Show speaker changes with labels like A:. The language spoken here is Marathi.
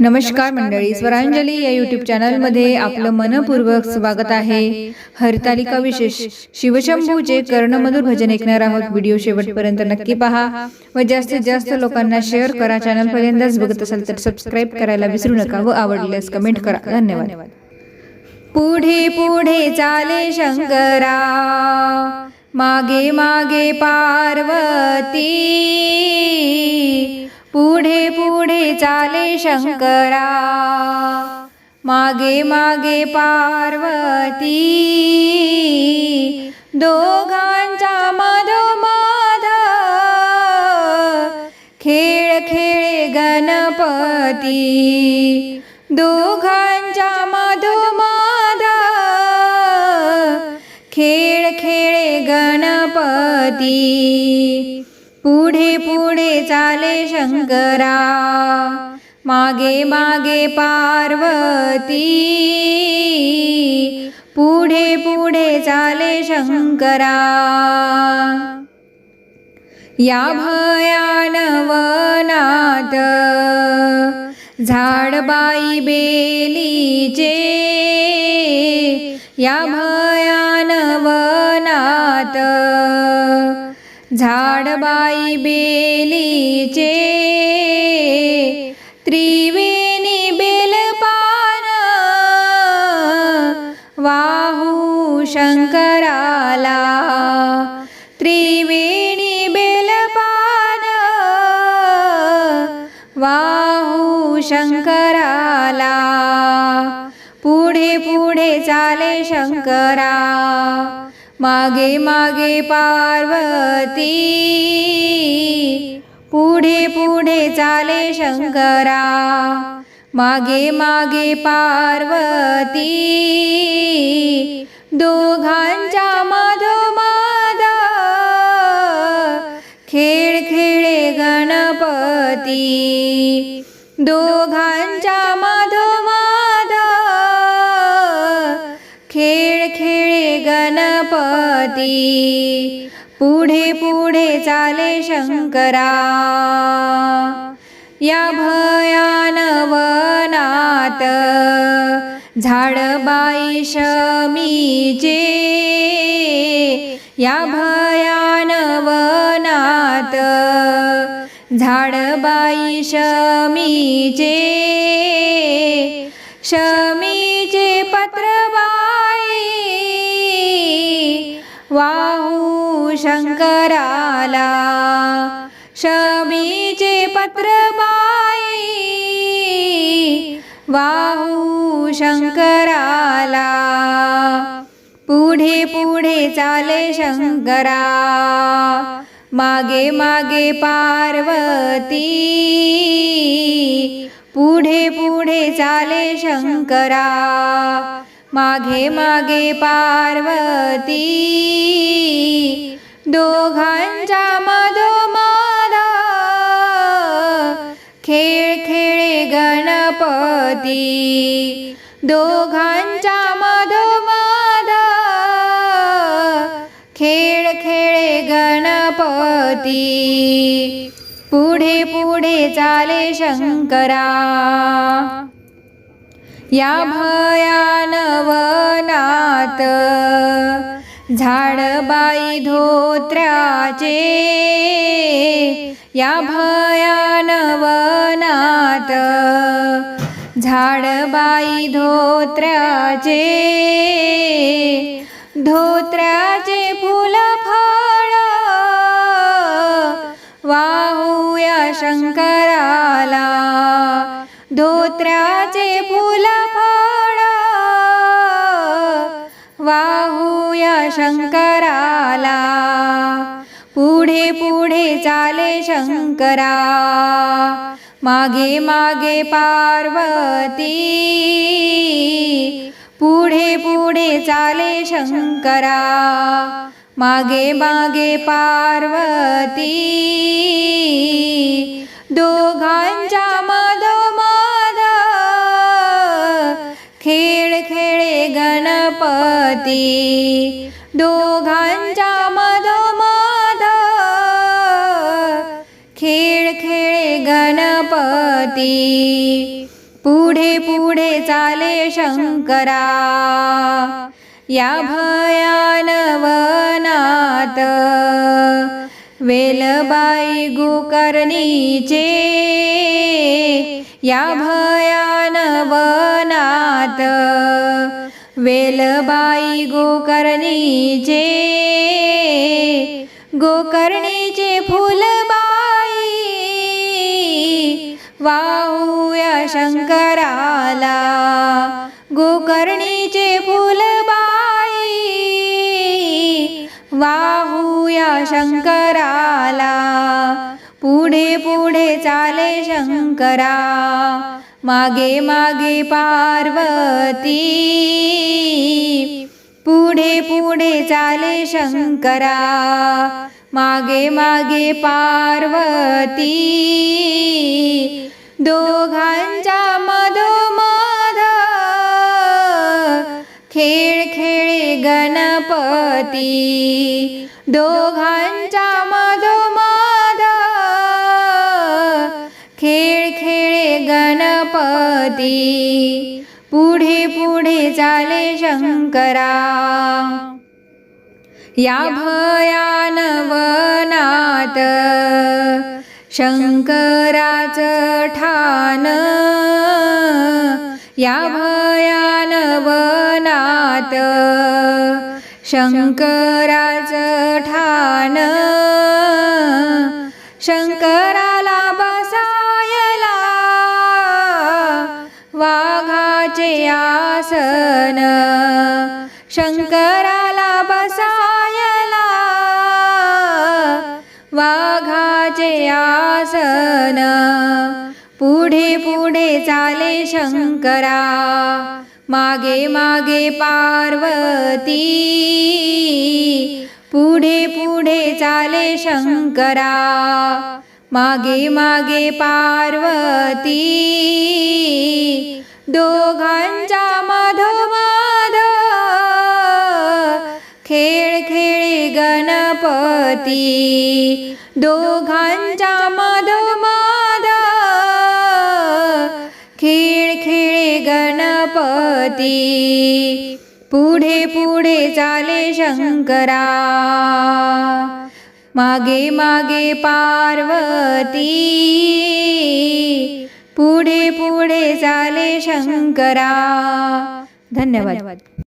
A: नमस्कार मंडळी स्वरांजली या युट्यूब चॅनलमध्ये आपलं मनपूर्वक स्वागत आहे. हरतालिका विशेष शिवशंभूचे कर्णमधुर भजन ऐकणार आहोत व्हिडिओ शेवटपर्यंत नक्की पहा व जास्तीत जास्त लोकांना शेअर करा. चॅनल पहिल्यांदाच बघत असाल तर सबस्क्राईब करायला विसरू नका व आवडल्यास कमेंट करा. धन्यवाद. पुढे पुढे चाले शंकरा. मागे मागे पार्वती. पुढे पुढे चाले शंकरा. मागे मागे पार्वती. दोघांच्या मधोमध. खेळ खेळे गणपती. दोघांच्या मधोमध. खेळ खेळे गणपती. पुढे पुढे चाले शंकरा. मागे मागे पार्वती. पुढे पुढे चाले शंकरा. या भयानवनात झाडबाई बेलीचे. या भयानवनात झाडबाई बेलीचे त्रिवेणी बेलपान वाहू शंकराला त्रिवेणी बेलपान वाहू शंकराला. पुढे पुढे चाले शंकरा. मागे मागे पार्वती पुढे पुढे चाले शंकरा. मागे मागे पार्वती दोघांच्या मधोमध खेळ खेळे गणपती. दोघांच्या गणपती पुढे पुढे चाले शंकरा. या भयानवनात झाडबाई शमीचे या भयानवनात झाडबाई शमीचे शमीचे पत्रबाई वाहू शंकराला शमीचे पत्रबाई वाहू शंकराला पुढे पुढे चाले शंकरा. मागे मागे पार्वती पुढे पुढे चाले शंकरा. मागे मागे पार्वती. दोघांच्या मधोमध खेळ खेळे गणपती. दोघांच्या मधोमध खेळ खेळे गणपती. पुढे पुढे चाले शंकरा. या भयानवनात झाडबाई धोत्र्याचे या भयानवनात झाडबाई धोत्र्याचे धोत्र्याचे फुल फळ वाहूया शंकराला. धोत्र्याचे फुल फळ. वाहूया शंकराला. पुढे पुढे चाले शंकरा. मागे मागे पार्वती. पुढे पुढे चाले शंकरा. मागे मागे पार्वती. दोघांच्या खेळ खेळे गणपती. दोघांच्या मधोमध खेळ खेळे गणपती. पुढे पुढे चाले शंकरा. या भयानवनात वेलबाई गोकर्णीचे या भयान वनात वेलबाई गोकर्णीचे गोकर्णीचे फुलबाई वाहूया शंकराला गोकर्णीचे फुलबाई वाहूया शंकराला. पुढे पुढे चाले शंकरा. मागे मागे पार्वती. पुढे पुढे चाले शंकरा. मागे मागे पार्वती. दोघांच्या मधोमध खेळ खेळे गणपती. दोघांच्या मधोमध गणपती पुढे पुढे चाले शंकरा. या भयान वनात शंकराच ठाण. या भयान वनात शंकराच ठाण. शंकराला चे आसन. शंकराला बसायला. वाघाचे आसन. पुढे पुढे चाले शंकरा. मागे मागे पार्वती. पुढे पुढे चाले शंकरा. मागे मागे पार्वती. दोघांच्या मधोमध. खेळ खेळी गणपती. दोघांच्या मधोमध. खेळ खेळी गणपती. पुढे पुढे चाले शंकरा. मागे मागे पार्वती. पुढे पुढे चाले शंकरा. धन्यवाद.